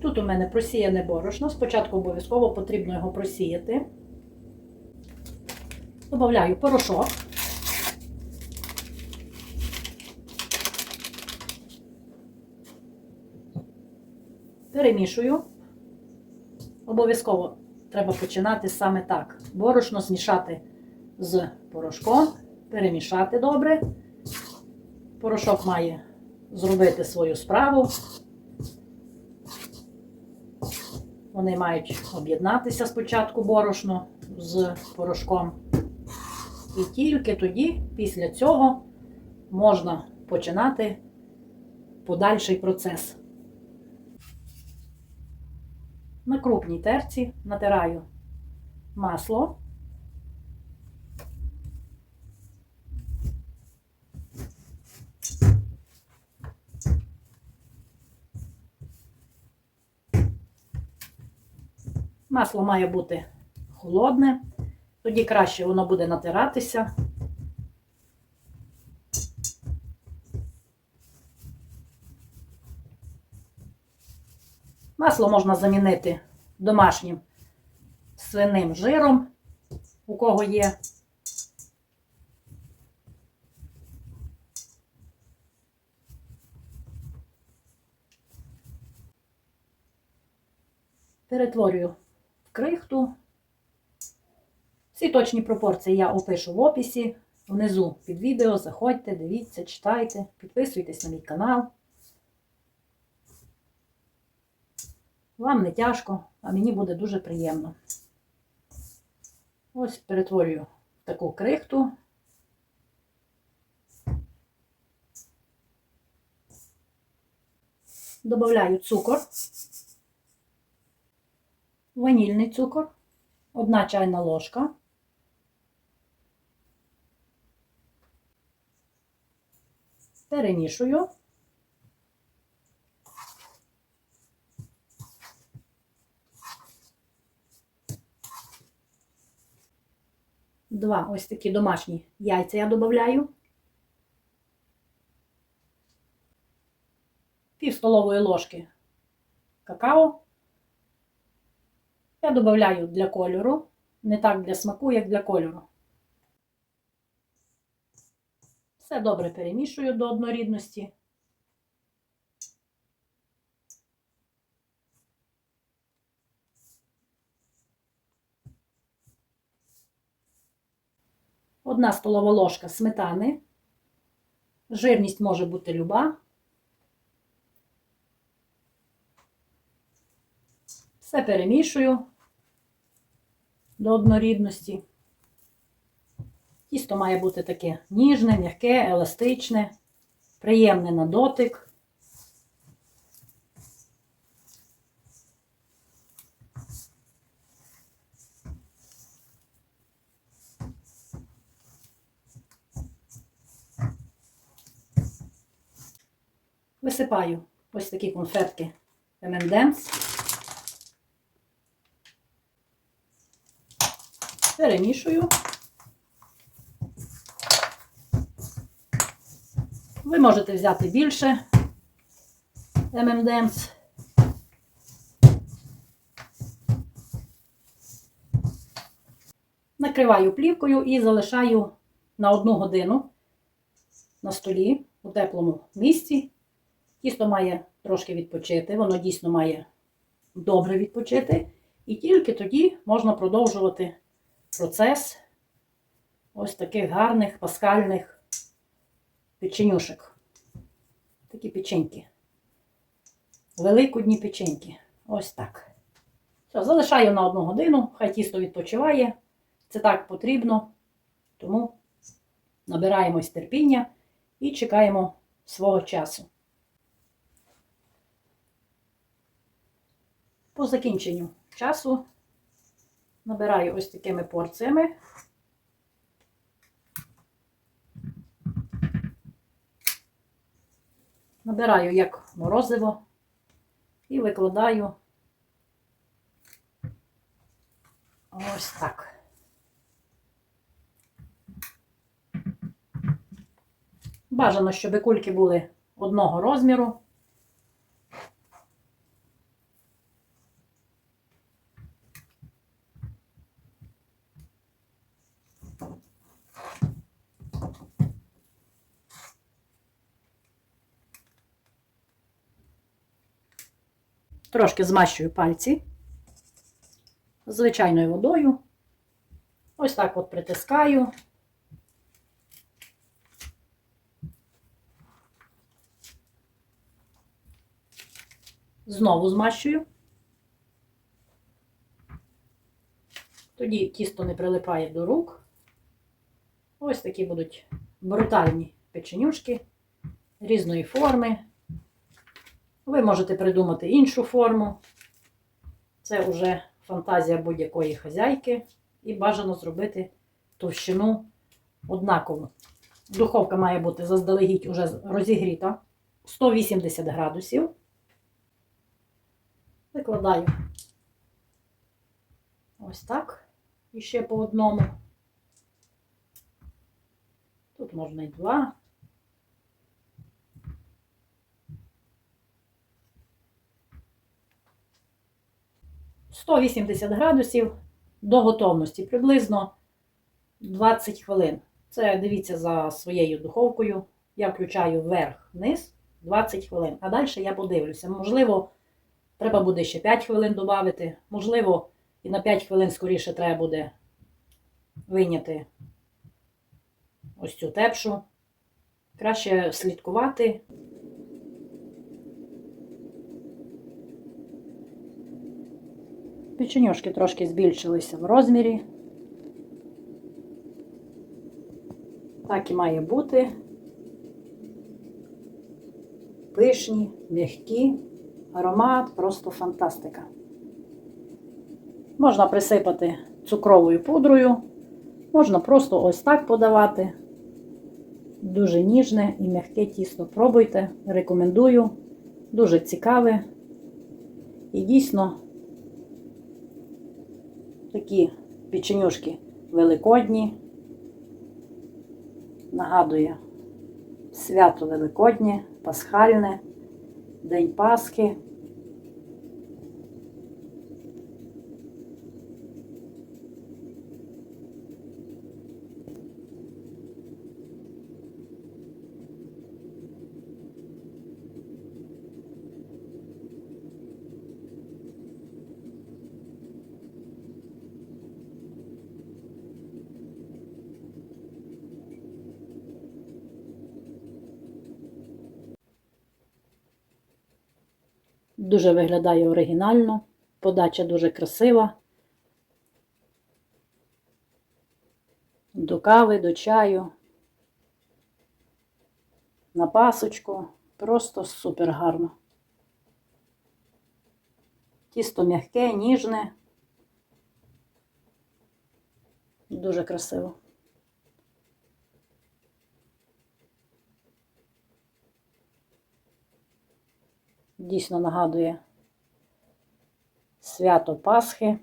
Тут у мене просіяне борошно. Спочатку обов'язково потрібно його просіяти. Добавляю порошок. Перемішую. Обов'язково треба починати саме так. Борошно змішати з порошком, перемішати добре. Порошок має зробити свою справу. Вони мають об'єднатися спочатку борошно з порошком. І тільки тоді, після цього, можна починати подальший процес. На крупній терці натираю масло. Масло має бути холодне, тоді краще воно буде натиратися. Масло можна замінити домашнім свиним жиром, у кого є. Перетворюю крихту. Всі точні пропорції я опишу в описі. Внизу під відео. Заходьте, дивіться, читайте, підписуйтесь на мій канал. Вам не тяжко, а мені буде дуже приємно. Ось перетворюю таку крихту. Добавляю цукор, ванільний цукор, одна чайна ложка. Перемішую. Два ось такі домашні яйця я додаю. Пів столової ложки какао. Я додаю для кольору, не так для смаку, як для кольору. Все добре перемішую до однорідності. Одна столова ложка сметани. Жирність може бути люба. Все перемішую до однорідності. Тісто має бути таке ніжне, м'яке, еластичне, приємне на дотик. Висипаю ось такі конфетки M&M's. Перемішую. Ви можете взяти більше M&M's. Накриваю плівкою і залишаю на одну годину на столі у теплому місці. Тісто має трошки відпочити, воно дійсно має добре відпочити. І тільки тоді можна продовжувати процес ось таких гарних паскальних печенюшек. Такі печеньки. Великодні печеньки. Ось так. Все, залишаю на одну годину, хай тісто відпочиває. Це так потрібно. Тому набираємось терпіння і чекаємо свого часу. По закінченню часу набираю ось такими порціями. Набираю як морозиво і викладаю ось так. Бажано, щоб кульки були одного розміру. Трошки змащую пальці звичайною водою. Ось так от притискаю. Знову змащую. Тоді тісто не прилипає до рук. Ось такі будуть брутальні печенюшки різної форми. Ви можете придумати іншу форму. Це вже фантазія будь-якої хазяйки. І бажано зробити товщину однакову. Духовка має бути заздалегідь уже розігріта 180 градусів. Викладаю ось так. І ще по одному. Тут можна і два. Сто вісімдесят градусів до готовності приблизно 20 хвилин. Це дивіться за своєю духовкою. Я включаю вверх-вниз 20 хвилин. А далі я подивлюся. Можливо, треба буде ще 5 хвилин додати. Можливо, і на 5 хвилин скоріше треба буде вийняти ось цю тепшу. Краще слідкувати. Печенюшки трошки збільшилися в розмірі. Так і має бути. Пишні, м'які, аромат просто фантастика. Можна присипати цукровою пудрою, можна просто ось так подавати. Дуже ніжне і м'яке тісто. Пробуйте, рекомендую. Дуже цікаве. І дійсно такі печенюшки великодні. Нагадує свято Великоднє, Пасхальне, День Пасхи. Дуже виглядає оригінально, подача дуже красива. До кави, до чаю, на пасочку. Просто супер гарно. Тісто м'яке, ніжне. Дуже красиво. Дійсно нагадує свято Пасхи.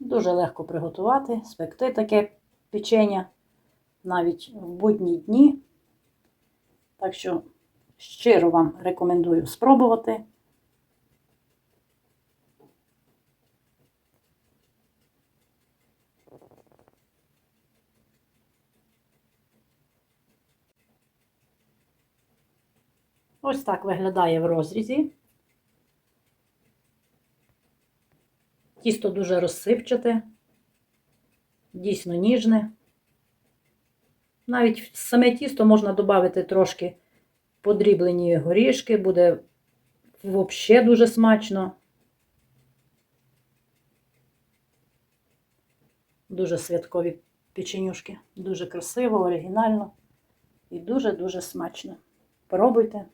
Дуже легко приготувати, спекти таке печення навіть в будні дні. Так що щиро вам рекомендую спробувати. Ось так виглядає в розрізі. Тісто дуже розсипчате, дійсно ніжне. Навіть в саме тісто можна додати трошки подріблені горішки, буде взагалі дуже смачно. Дуже святкові печенюшки. Дуже красиво, оригінально і дуже-дуже смачно. Пробуйте.